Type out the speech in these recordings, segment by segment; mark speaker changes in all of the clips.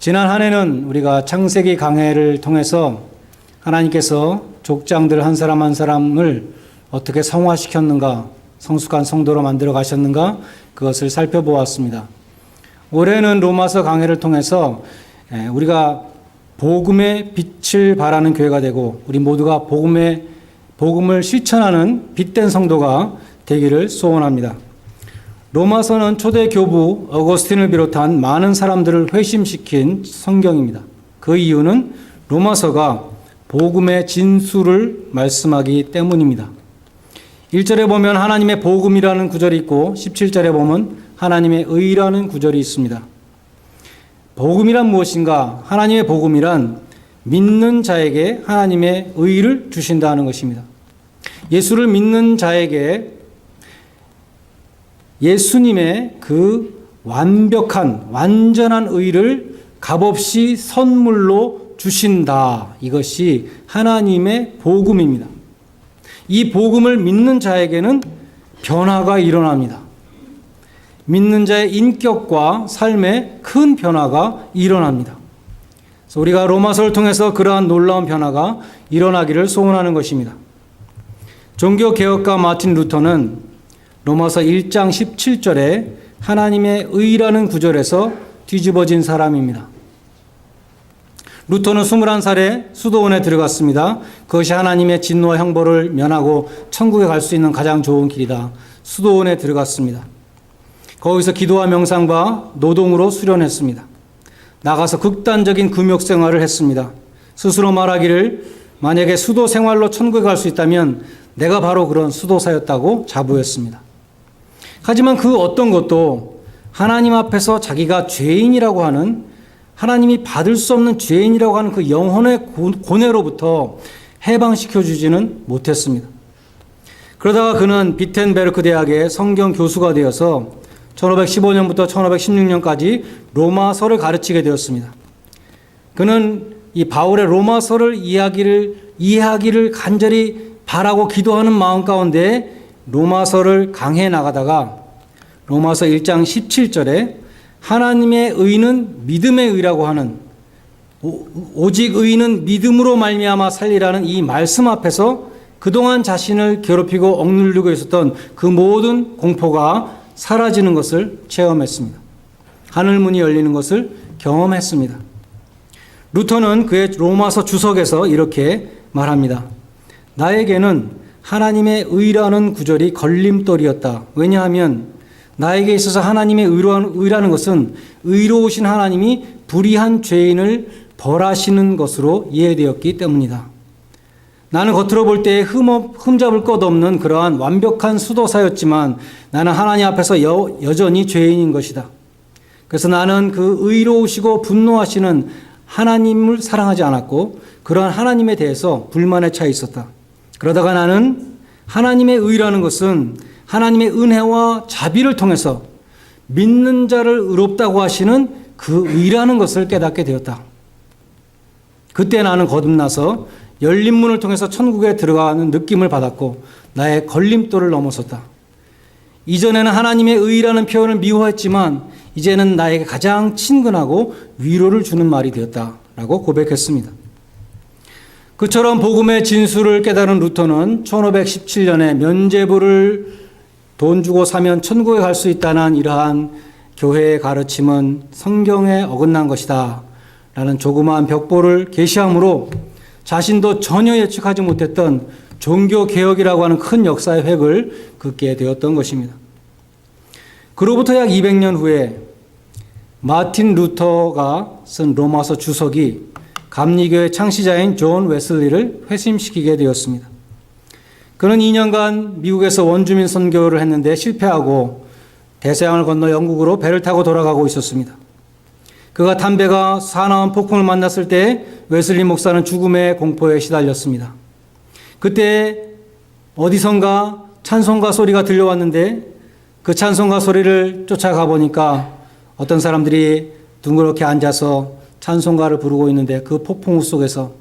Speaker 1: 지난 한 해는 우리가 창세기 강해를 통해서 하나님께서 족장들 한 사람 한 사람을 어떻게 성화시켰는가, 성숙한 성도로 만들어 가셨는가, 그것을 살펴보았습니다. 올해는 로마서 강해를 통해서 예, 우리가 복음의 빛을 발하는 교회가 되고 우리 모두가 복음의 복음을 실천하는 빛된 성도가 되기를 소원합니다. 로마서는 초대 교부 어거스틴을 비롯한 많은 사람들을 회심시킨 성경입니다. 그 이유는 로마서가 복음의 진수를 말씀하기 때문입니다. 1절에 보면 하나님의 복음이라는 구절이 있고 17절에 보면 하나님의 의라는 구절이 있습니다. 복음이란 무엇인가? 하나님의 복음이란 믿는 자에게 하나님의 의를 주신다는 것입니다. 예수를 믿는 자에게 예수님의 그 완벽한, 완전한 의를 값없이 선물로 주신다. 이것이 하나님의 복음입니다. 이 복음을 믿는 자에게는 변화가 일어납니다. 믿는 자의 인격과 삶에 큰 변화가 일어납니다. 그래서 우리가 로마서를 통해서 그러한 놀라운 변화가 일어나기를 소원하는 것입니다. 종교 개혁가 마틴 루터는 로마서 1장 17절에 하나님의 의라는 구절에서 뒤집어진 사람입니다. 루터는 21살에 수도원에 들어갔습니다. 그것이 하나님의 진노와 형벌을 면하고 천국에 갈 수 있는 가장 좋은 길이다. 수도원에 들어갔습니다. 거기서 기도와 명상과 노동으로 수련했습니다. 나가서 극단적인 금욕 생활을 했습니다. 스스로 말하기를 만약에 수도 생활로 천국에 갈 수 있다면 내가 바로 그런 수도사였다고 자부했습니다. 하지만 그 어떤 것도 하나님 앞에서 자기가 죄인이라고 하는 하나님이 받을 수 없는 죄인이라고 하는 그 영혼의 고뇌로부터 해방시켜 주지는 못했습니다. 그러다가 그는 비텐베르크 대학의 성경 교수가 되어서 1515년부터 1516년까지 로마서를 가르치게 되었습니다. 그는 이 바울의 로마서를 이야기를 이해하기를 간절히 바라고 기도하는 마음 가운데 로마서를 강해 나가다가 로마서 1장 17절에 하나님의 의는 믿음의 의라고 하는 오직 의는 믿음으로 말미암아 살리라는 이 말씀 앞에서 그동안 자신을 괴롭히고 억누르고 있었던 그 모든 공포가 사라지는 것을 체험했습니다. 하늘 문이 열리는 것을 경험했습니다. 루터는 그의 로마서 주석에서 이렇게 말합니다. 나에게는 하나님의 의라는 구절이 걸림돌이었다. 왜냐하면 나에게 있어서 하나님의 의라는 것은 의로우신 하나님이 불의한 죄인을 벌하시는 것으로 이해되었기 때문이다. 나는 겉으로 볼 때 흠잡을 것 없는 그러한 완벽한 수도사였지만 나는 하나님 앞에서 여, 여전히 죄인인 것이다. 그래서 나는 그 의로우시고 분노하시는 하나님을 사랑하지 않았고 그러한 하나님에 대해서 불만에 차 있었다. 그러다가 나는 하나님의 의라는 것은 하나님의 은혜와 자비를 통해서 믿는 자를 의롭다고 하시는 그 의라는 것을 깨닫게 되었다. 그때 나는 거듭나서 열린 문을 통해서 천국에 들어가는 느낌을 받았고 나의 걸림돌을 넘어섰다. 이전에는 하나님의 의라는 표현을 미워했지만 이제는 나에게 가장 친근하고 위로를 주는 말이 되었다라고 고백했습니다. 그처럼 복음의 진수를 깨달은 루터는 1517년에 면제부를 돈 주고 사면 천국에 갈 수 있다는 이러한 교회의 가르침은 성경에 어긋난 것이다. 라는 조그마한 벽보를 게시함으로 자신도 전혀 예측하지 못했던 종교 개혁이라고 하는 큰 역사의 획을 긋게 되었던 것입니다. 그로부터 약 200년 후에 마틴 루터가 쓴 로마서 주석이 감리교의 창시자인 존 웨슬리를 회심시키게 되었습니다. 그는 2년간 미국에서 원주민 선교를 했는데 실패하고 대서양을 건너 영국으로 배를 타고 돌아가고 있었습니다. 그가 탄 배가 사나운 폭풍을 만났을 때 웨슬리 목사는 죽음의 공포에 시달렸습니다. 그때 어디선가 찬송가 소리가 들려왔는데 그 찬송가 소리를 쫓아가 보니까 어떤 사람들이 둥그렇게 앉아서 찬송가를 부르고 있는데 그 폭풍우 속에서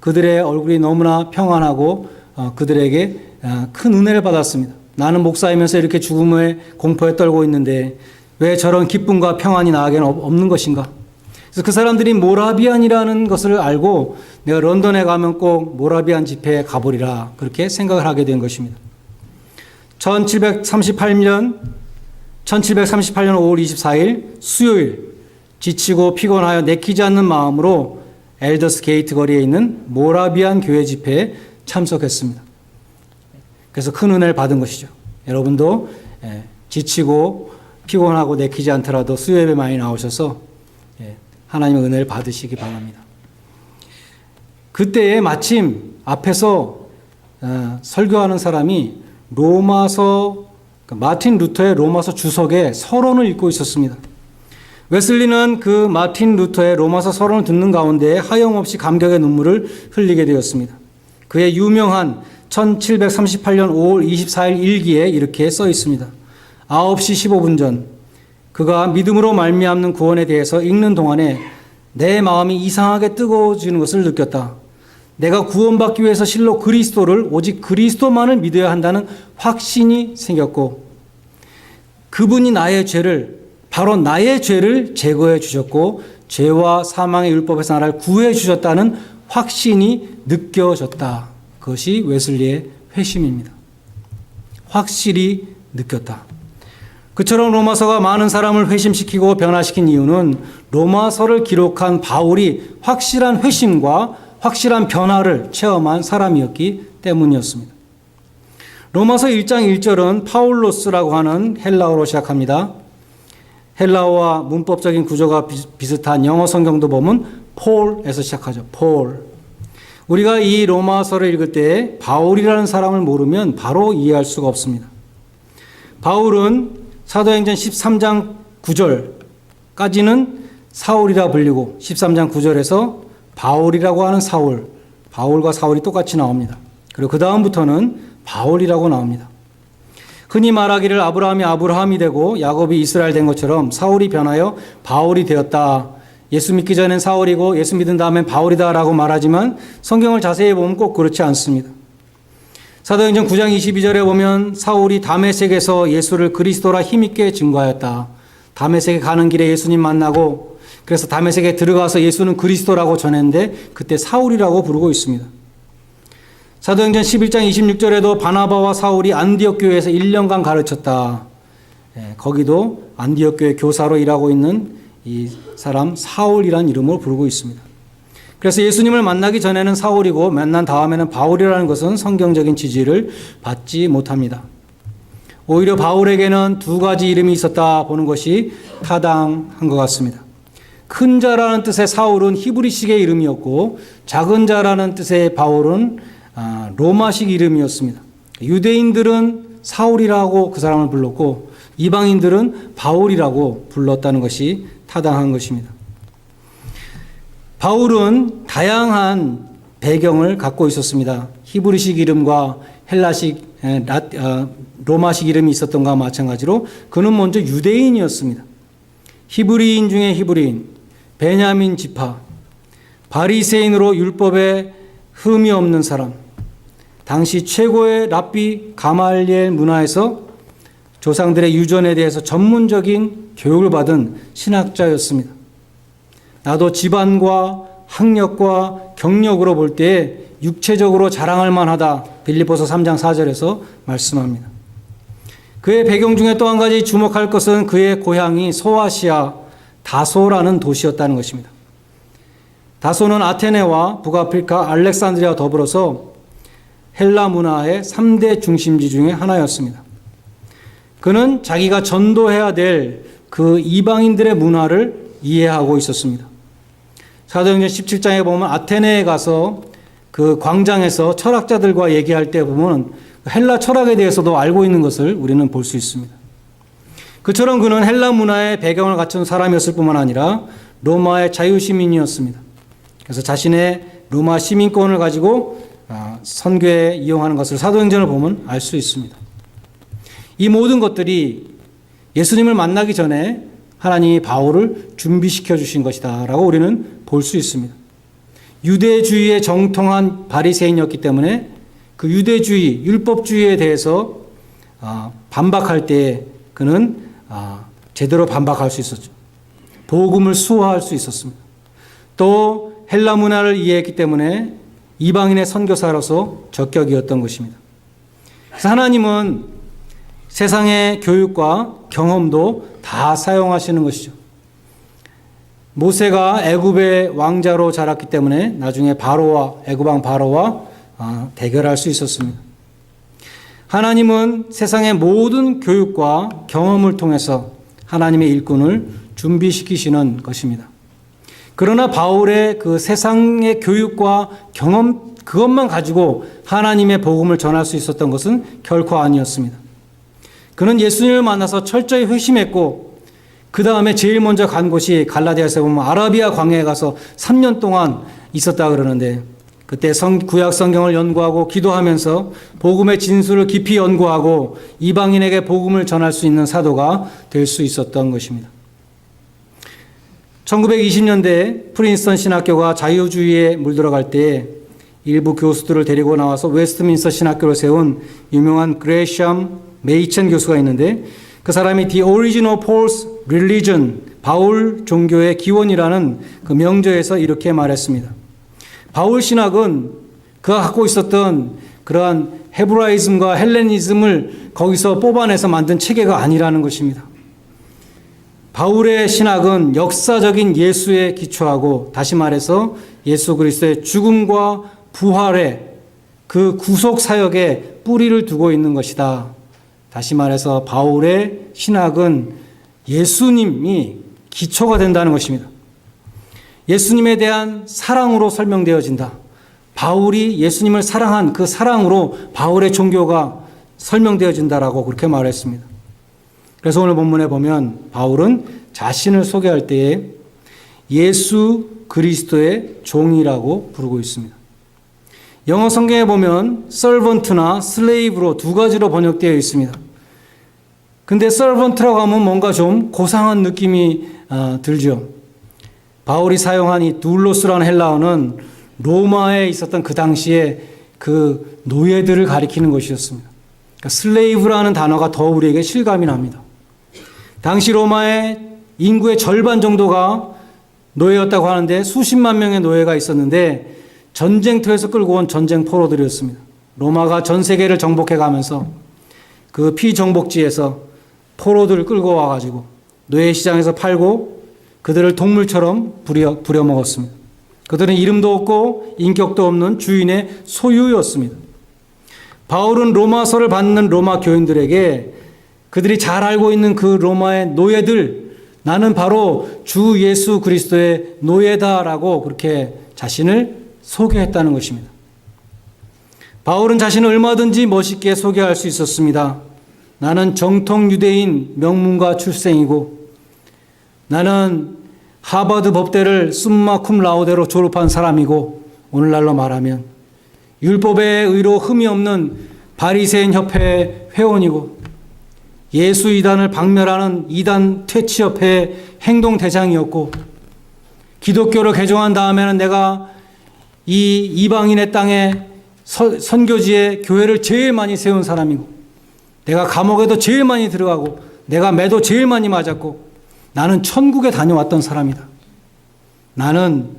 Speaker 1: 그들의 얼굴이 너무나 평안하고 어, 그들에게 어, 큰 은혜를 받았습니다. 나는 목사이면서 이렇게 죽음의 공포에 떨고 있는데 왜 저런 기쁨과 평안이 나에게는 없는 것인가? 그래서 그 사람들이 모라비안이라는 것을 알고 내가 런던에 가면 꼭 모라비안 집회에 가보리라 그렇게 생각을 하게 된 것입니다. 1738년 1738년 5월 24일 수요일 지치고 피곤하여 내키지 않는 마음으로 엘더스 게이트 거리에 있는 모라비안 교회 집회에 참석했습니다. 그래서 큰 은혜를 받은 것이죠. 여러분도 예, 지치고 피곤하고 내키지 않더라도 수요일에 많이 나오셔서 예, 하나님의 은혜를 받으시기 바랍니다. 그때에 마침 앞에서 어, 설교하는 사람이 로마서 그 마틴 루터의 로마서 주석에 서론을 읽고 있었습니다. 웨슬리는 그 마틴 루터의 로마서 서론을 듣는 가운데 하염없이 감격의 눈물을 흘리게 되었습니다. 그의 유명한 1738년 5월 24일 일기에 이렇게 써 있습니다. 9시 15분 전 그가 믿음으로 말미암는 구원에 대해서 읽는 동안에 내 마음이 이상하게 뜨거워지는 것을 느꼈다. 내가 구원받기 위해서 실로 그리스도를 오직 그리스도만을 믿어야 한다는 확신이 생겼고 그분이 나의 죄를 바로 나의 죄를 제거해 주셨고 죄와 사망의 율법에서 나를 구해 주셨다는 확신이 느껴졌다. 그것이 웨슬리의 회심입니다. 확실히 느꼈다. 그처럼 로마서가 많은 사람을 회심시키고 변화시킨 이유는 로마서를 기록한 바울이 확실한 회심과 확실한 변화를 체험한 사람이었기 때문이었습니다. 로마서 1장 1절은 파울로스라고 하는 헬라어로 시작합니다. 헬라어와 문법적인 구조가 비슷한 영어 성경도 보면 폴에서 시작하죠. 폴. 우리가 이 로마서를 읽을 때 바울이라는 사람을 모르면 바로 이해할 수가 없습니다. 바울은 사도행전 13장 9절까지는 사울이라 불리고 13장 9절에서 바울이라고 하는 사울, 바울과 사울이 똑같이 나옵니다. 그리고 그 다음부터는 바울이라고 나옵니다. 흔히 말하기를 아브라함이 아브라함이 되고 야곱이 이스라엘 된 것처럼 사울이 변하여 바울이 되었다. 예수 믿기 전엔 사울이고 예수 믿은 다음엔 바울이다라고 말하지만 성경을 자세히 보면 꼭 그렇지 않습니다. 사도행전 9장 22절에 보면 사울이 다메섹에서 예수를 그리스도라 힘있게 증거하였다. 다메섹에 가는 길에 예수님 만나고 그래서 다메섹에 들어가서 예수는 그리스도라고 전했는데 그때 사울이라고 부르고 있습니다. 사도행전 11장 26절에도 바나바와 사울이 안디옥 교회에서 1년간 가르쳤다. 예, 거기도 안디옥 교회 교사로 일하고 있는 이 사람 사울이라는 이름으로 부르고 있습니다. 그래서 예수님을 만나기 전에는 사울이고 만난 다음에는 바울이라는 것은 성경적인 지지를 받지 못합니다. 오히려 바울에게는 두 가지 이름이 있었다 보는 것이 타당한 것 같습니다. 큰 자라는 뜻의 사울은 히브리식의 이름이었고 작은 자라는 뜻의 바울은 아, 로마식 이름이었습니다. 유대인들은 사울이라고 그 사람을 불렀고 이방인들은 바울이라고 불렀다는 것이 타당한 것입니다. 바울은 다양한 배경을 갖고 있었습니다. 히브리식 이름과 헬라식, 어, 로마식 이름이 있었던 것과 마찬가지로 그는 먼저 유대인이었습니다. 히브리인 중에 히브리인, 베냐민 지파, 바리새인으로 율법에 흠이 없는 사람, 당시 최고의 랍비 가말리엘 문화에서 조상들의 유전에 대해서 전문적인 교육을 받은 신학자였습니다. 나도 집안과 학력과 경력으로 볼때 육체적으로 자랑할 만하다. 빌립보서 3장 4절에서 말씀합니다. 그의 배경 중에 또 한 가지 주목할 것은 그의 고향이 소아시아 다소라는 도시였다는 것입니다. 다소는 아테네와 북아프리카 알렉산드리아와 더불어서 헬라 문화의 3대 중심지 중의 하나였습니다. 그는 자기가 전도해야 될 그 이방인들의 문화를 이해하고 있었습니다. 사도행전 17장에 보면 아테네에 가서 그 광장에서 철학자들과 얘기할 때 보면 헬라 철학에 대해서도 알고 있는 것을 우리는 볼 수 있습니다. 그처럼 그는 헬라 문화의 배경을 갖춘 사람이었을 뿐만 아니라 로마의 자유시민이었습니다. 그래서 자신의 로마 시민권을 가지고 아, 선교에 이용하는 것을 사도행전을 보면 알 수 있습니다. 이 모든 것들이 예수님을 만나기 전에 하나님이 바울을 준비시켜 주신 것이다라고 우리는 볼 수 있습니다. 유대주의에 정통한 바리새인이었기 때문에 그 유대주의, 율법주의에 대해서 아, 반박할 때 그는 아, 제대로 반박할 수 있었죠. 복음을 수호할 수 있었습니다. 또 헬라 문화를 이해했기 때문에 이방인의 선교사로서 적격이었던 것입니다. 그래서 하나님은 세상의 교육과 경험도 다 사용하시는 것이죠. 모세가 애굽의 왕자로 자랐기 때문에 나중에 바로와 애굽왕 바로와 아, 대결할 수 있었습니다. 하나님은 세상의 모든 교육과 경험을 통해서 하나님의 일꾼을 준비시키시는 것입니다. 그러나 바울의 그 세상의 교육과 경험 그것만 가지고 하나님의 복음을 전할 수 있었던 것은 결코 아니었습니다. 그는 예수님을 만나서 철저히 회심했고 그 다음에 제일 먼저 간 곳이 갈라디아서 보면 아라비아 광야에 가서 3년 동안 있었다 그러는데 그때 성, 구약 성경을 연구하고 기도하면서 복음의 진수를 깊이 연구하고 이방인에게 복음을 전할 수 있는 사도가 될 수 있었던 것입니다. 1920년대 프린스턴 신학교가 자유주의에 물들어갈 때 일부 교수들을 데리고 나와서 웨스트민스터 신학교를 세운 유명한 그레시엄 메이천 교수가 있는데 그 사람이 The Origin of Paul's Religion, 바울 종교의 기원이라는 그 명저에서 이렇게 말했습니다. 바울 신학은 그가 갖고 있었던 그러한 헤브라이즘과 헬레니즘을 거기서 뽑아내서 만든 체계가 아니라는 것입니다. 바울의 신학은 역사적인 예수에 기초하고 다시 말해서 예수 그리스도의 죽음과 부활의 그 구속 사역에 뿌리를 두고 있는 것이다. 다시 말해서 바울의 신학은 예수님이 기초가 된다는 것입니다. 예수님에 대한 사랑으로 설명되어진다. 바울이 예수님을 사랑한 그 사랑으로 바울의 종교가 설명되어진다라고 그렇게 말했습니다. 그래서 오늘 본문에 보면 바울은 자신을 소개할 때에 예수 그리스도의 종이라고 부르고 있습니다. 영어 성경에 보면 servant나 slave로 두 가지로 번역되어 있습니다. 근데 servant라고 하면 뭔가 좀 고상한 느낌이 어, 들죠. 바울이 사용한 이 둘로스라는 헬라어는 로마에 있었던 그 당시에 그 노예들을 가리키는 것이었습니다. 그러니까 슬레이브라는 단어가 더 우리에게 실감이 납니다. 당시 로마의 인구의 절반 정도가 노예였다고 하는데 수십만 명의 노예가 있었는데 전쟁터에서 끌고 온 전쟁 포로들이었습니다. 로마가 전 세계를 정복해 가면서 그 피정복지에서 포로들을 끌고 와가지고 노예 시장에서 팔고 그들을 동물처럼 부려, 부려먹었습니다. 그들은 이름도 없고 인격도 없는 주인의 소유였습니다. 바울은 로마서를 받는 로마 교인들에게 그들이 잘 알고 있는 그 로마의 노예들, 나는 바로 주 예수 그리스도의 노예다라고 그렇게 자신을 소개했다는 것입니다. 바울은 자신을 얼마든지 멋있게 소개할 수 있었습니다. 나는 정통 유대인 명문가 출생이고 나는 하버드 법대를 숨마 쿰 라우데로 졸업한 사람이고 오늘날로 말하면 율법의 의로 흠이 없는 바리새인 협회 회원이고 예수 이단을 박멸하는 이단 퇴치 협회의 행동 대장이었고 기독교를 개종한 다음에는 내가 이 이방인의 땅에 선교지에 교회를 제일 많이 세운 사람이고 내가 감옥에도 제일 많이 들어가고 내가 매도 제일 많이 맞았고 나는 천국에 다녀왔던 사람이다. 나는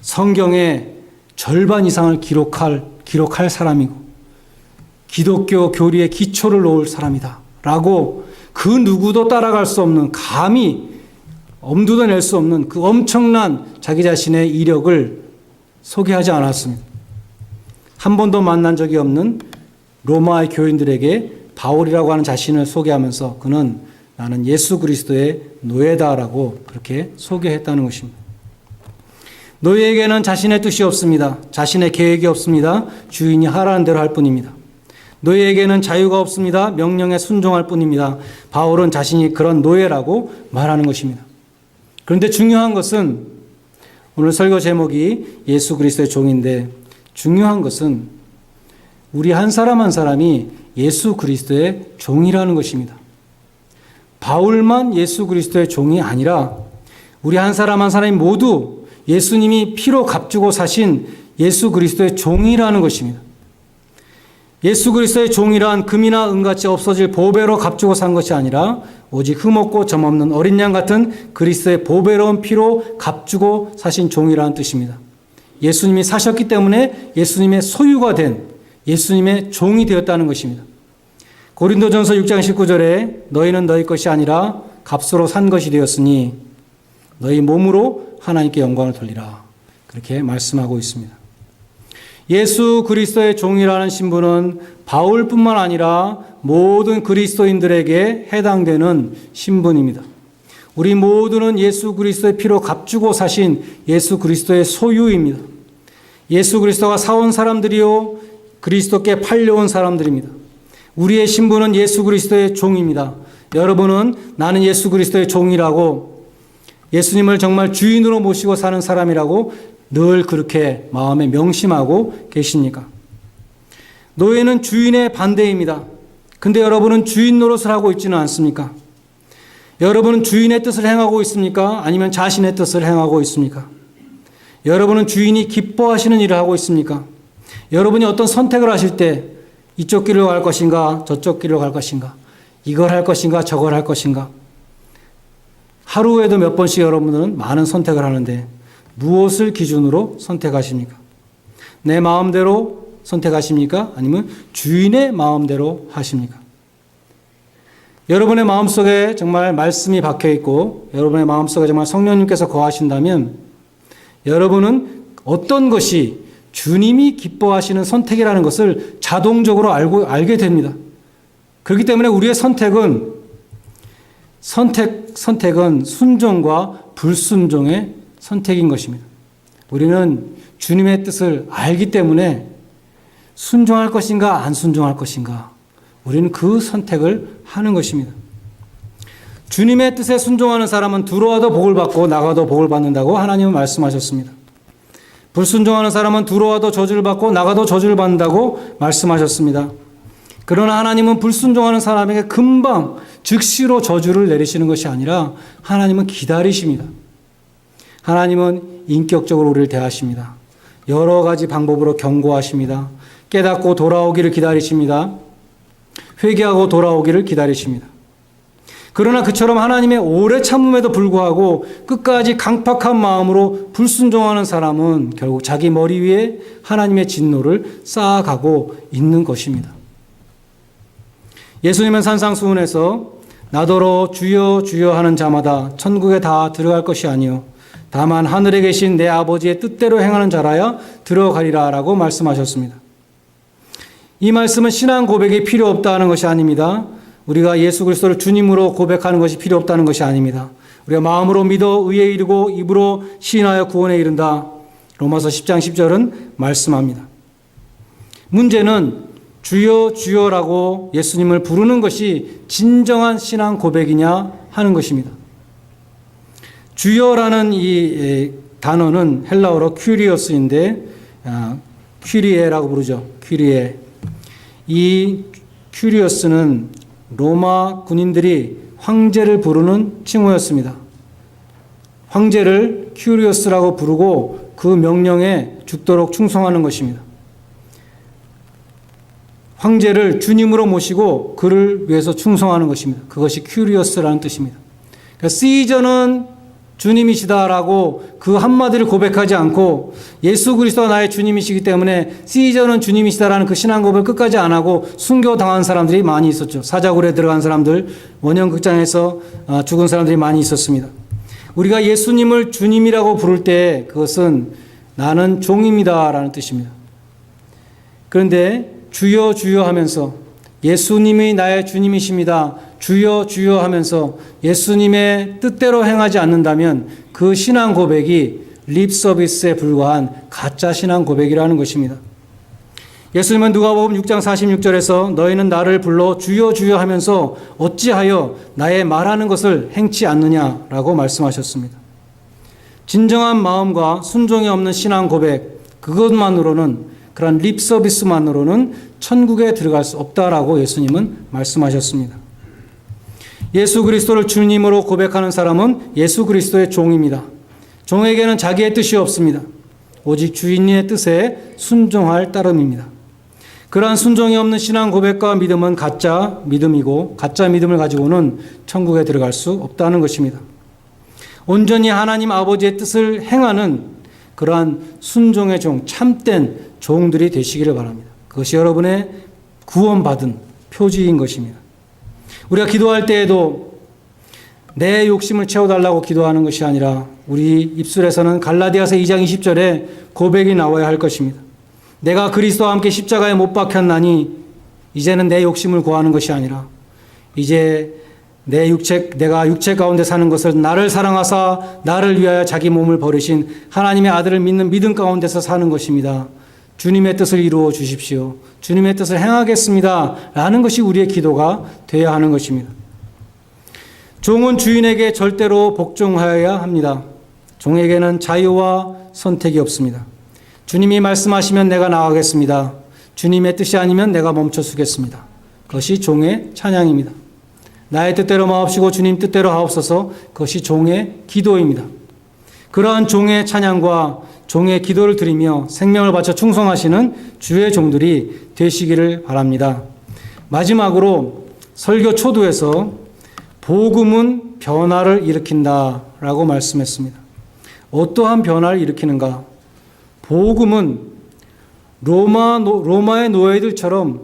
Speaker 1: 성경의 절반 이상을 기록할 기록할 사람이고 기독교 교리의 기초를 놓을 사람이다. 라고 그 누구도 따라갈 수 없는 감히 엄두도 낼 수 없는 그 엄청난 자기 자신의 이력을 소개하지 않았습니다. 한 번도 만난 적이 없는 로마의 교인들에게 바울이라고 하는 자신을 소개하면서 그는 나는 예수 그리스도의 노예다라고 그렇게 소개했다는 것입니다. 노예에게는 자신의 뜻이 없습니다. 자신의 계획이 없습니다. 주인이 하라는 대로 할 뿐입니다. 노예에게는 자유가 없습니다. 명령에 순종할 뿐입니다. 바울은 자신이 그런 노예라고 말하는 것입니다. 그런데 중요한 것은 오늘 설교 제목이 예수 그리스도의 종인데 중요한 것은 우리 한 사람 한 사람이 예수 그리스도의 종이라는 것입니다. 바울만 예수 그리스도의 종이 아니라 우리 한 사람 한 사람이 모두 예수님이 피로 값주고 사신 예수 그리스도의 종이라는 것입니다. 예수 그리스도의 종이란 금이나 은같이 없어질 보배로 값주고 산 것이 아니라 오직 흠없고 점없는 어린 양 같은 그리스도의 보배로운 피로 값주고 사신 종이라는 뜻입니다. 예수님이 사셨기 때문에 예수님의 소유가 된 예수님의 종이 되었다는 것입니다. 고린도전서 6장 19절에 너희는 너희 것이 아니라 값으로 산 것이 되었으니 너희 몸으로 하나님께 영광을 돌리라. 그렇게 말씀하고 있습니다. 예수 그리스도의 종이라는 신분은 바울뿐만 아니라 모든 그리스도인들에게 해당되는 신분입니다. 우리 모두는 예수 그리스도의 피로 값주고 사신 예수 그리스도의 소유입니다. 예수 그리스도가 사온 사람들이요 그리스도께 팔려온 사람들입니다. 우리의 신분은 예수 그리스도의 종입니다. 여러분은 나는 예수 그리스도의 종이라고 예수님을 정말 주인으로 모시고 사는 사람이라고 늘 그렇게 마음에 명심하고 계십니까? 노예는 주인의 반대입니다. 근데 여러분은 주인 노릇을 하고 있지는 않습니까? 여러분은 주인의 뜻을 행하고 있습니까? 아니면 자신의 뜻을 행하고 있습니까? 여러분은 주인이 기뻐하시는 일을 하고 있습니까? 여러분이 어떤 선택을 하실 때 이쪽 길로 갈 것인가, 저쪽 길로 갈 것인가, 이걸 할 것인가, 저걸 할 것인가. 하루에도 몇 번씩 여러분들은 많은 선택을 하는데 무엇을 기준으로 선택하십니까? 내 마음대로 선택하십니까? 아니면 주인의 마음대로 하십니까? 여러분의 마음속에 정말 말씀이 박혀 있고 여러분의 마음속에 정말 성령님께서 거하신다면 여러분은 어떤 것이 주님이 기뻐하시는 선택이라는 것을 자동적으로 알고 알게 됩니다. 그렇기 때문에 우리의 선택은 선택 선택은 순종과 불순종의 선택인 것입니다. 우리는 주님의 뜻을 알기 때문에 순종할 것인가 안 순종할 것인가 우리는 그 선택을 하는 것입니다. 주님의 뜻에 순종하는 사람은 들어와도 복을 받고 나가도 복을 받는다고 하나님은 말씀하셨습니다. 불순종하는 사람은 들어와도 저주를 받고 나가도 저주를 받는다고 말씀하셨습니다. 그러나 하나님은 불순종하는 사람에게 금방 즉시로 저주를 내리시는 것이 아니라 하나님은 기다리십니다. 하나님은 인격적으로 우리를 대하십니다. 여러 가지 방법으로 경고하십니다. 깨닫고 돌아오기를 기다리십니다. 회개하고 돌아오기를 기다리십니다. 그러나 그처럼 하나님의 오래 참음에도 불구하고 끝까지 강팍한 마음으로 불순종하는 사람은 결국 자기 머리 위에 하나님의 진노를 쌓아가고 있는 것입니다. 예수님은 산상수훈에서 나더러 주여 주여 하는 자마다 천국에 다 들어갈 것이 아니요 다만 하늘에 계신 내 아버지의 뜻대로 행하는 자라야 들어가리라라고 말씀하셨습니다. 이 말씀은 신앙 고백이 필요 없다는 것이 아닙니다. 우리가 예수 그리스도를 주님으로 고백하는 것이 필요 없다는 것이 아닙니다. 우리가 마음으로 믿어 의에 이르고 입으로 시인하여 구원에 이른다. 로마서 10장 10절은 말씀합니다. 문제는 주여 주여라고 예수님을 부르는 것이 진정한 신앙 고백이냐 하는 것입니다. 주여라는 이 단어는 헬라어로 큐리어스인데 아, 큐리에라고 부르죠. 큐리에. 이 큐리어스는 로마 군인들이 황제를 부르는 칭호였습니다. 황제를 큐리어스라고 부르고 그 명령에 죽도록 충성하는 것입니다. 황제를 주님으로 모시고 그를 위해서 충성하는 것입니다. 그것이 큐리어스라는 뜻입니다. 그러니까 시저는 주님이시다라고 그 한마디를 고백하지 않고 예수 그리스도가 나의 주님이시기 때문에 시저는 주님이시다라는 그 신앙 고백을 끝까지 안 하고 순교 당한 사람들이 많이 있었죠. 사자굴에 들어간 사람들, 원형 극장에서 어, 죽은 사람들이 많이 있었습니다. 우리가 예수님을 주님이라고 부를 때 그것은 나는 종입니다라는 뜻입니다. 그런데 주여 주여 하면서 예수님이 나의 주님이십니다. 주여 주여 하면서 예수님의 뜻대로 행하지 않는다면 그 신앙 고백이 립 서비스에 불과한 가짜 신앙 고백이라는 것입니다. 예수님은 누가복음 6장 46절에서 너희는 나를 불러 주여 주여 하면서 어찌하여 나의 말하는 것을 행치 않느냐라고 말씀하셨습니다. 진정한 마음과 순종이 없는 신앙 고백 그것만으로는 그런 립 서비스만으로는 천국에 들어갈 수 없다라고 예수님은 말씀하셨습니다. 예수 그리스도를 주님으로 고백하는 사람은 예수 그리스도의 종입니다. 종에게는 자기의 뜻이 없습니다. 오직 주인의 뜻에 순종할 따름입니다. 그러한 순종이 없는 신앙 고백과 믿음은 가짜 믿음이고 가짜 믿음을 가지고는 천국에 들어갈 수 없다는 것입니다. 온전히 하나님 아버지의 뜻을 행하는 그러한 순종의 종, 참된 종들이 되시기를 바랍니다. 그것이 여러분의 구원받은 표지인 것입니다. 우리가 기도할 때에도 내 욕심을 채워달라고 기도하는 것이 아니라 우리 입술에서는 갈라디아서 2장 20절에 고백이 나와야 할 것입니다. 내가 그리스도와 함께 십자가에 못 박혔나니 이제는 내 욕심을 구하는 것이 아니라 이제 내 육체 내가 육체 가운데 사는 것을 나를 사랑하사 나를 위하여 자기 몸을 버리신 하나님의 아들을 믿는 믿음 가운데서 사는 것입니다. 주님의 뜻을 이루어 주십시오. 주님의 뜻을 행하겠습니다. 라는 것이 우리의 기도가 되어야 하는 것입니다. 종은 주인에게 절대로 복종하여야 합니다. 종에게는 자유와 선택이 없습니다. 주님이 말씀하시면 내가 나가겠습니다. 주님의 뜻이 아니면 내가 멈춰 서겠습니다. 그것이 종의 찬양입니다. 나의 뜻대로 마옵시고 주님 뜻대로 하옵소서 그것이 종의 기도입니다. 그러한 종의 찬양과 종의 기도를 드리며 생명을 바쳐 충성하시는 주의 종들이 되시기를 바랍니다. 마지막으로 설교 초두에서 복음은 변화를 일으킨다 라고 말씀했습니다. 어떠한 변화를 일으키는가? 복음은 로마 로마의 노예들처럼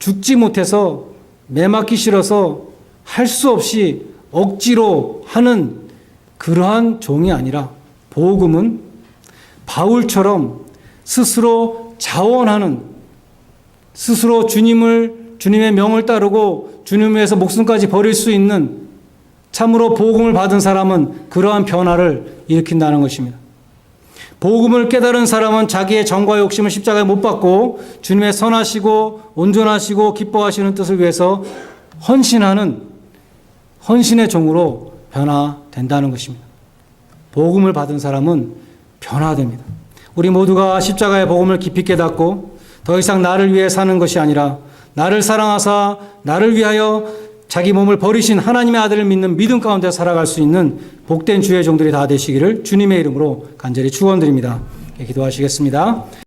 Speaker 1: 죽지 못해서 매맞기 싫어서 할 수 없이 억지로 하는 그러한 종이 아니라 복음은 바울처럼 스스로 자원하는 스스로 주님을 주님의 명을 따르고 주님을 위해서 목숨까지 버릴 수 있는 참으로 복음을 받은 사람은 그러한 변화를 일으킨다는 것입니다. 복음을 깨달은 사람은 자기의 정과 욕심을 십자가에 못 박고 주님의 선하시고 온전하시고 기뻐하시는 뜻을 위해서 헌신하는 헌신의 종으로 변화된다는 것입니다. 복음을 받은 사람은 변화됩니다. 우리 모두가 십자가의 복음을 깊이 깨닫고 더 이상 나를 위해 사는 것이 아니라 나를 사랑하사 나를 위하여 자기 몸을 버리신 하나님의 아들을 믿는 믿음 가운데 살아갈 수 있는 복된 주의 종들이 다 되시기를 주님의 이름으로 간절히 축원드립니다. 기도하시겠습니다.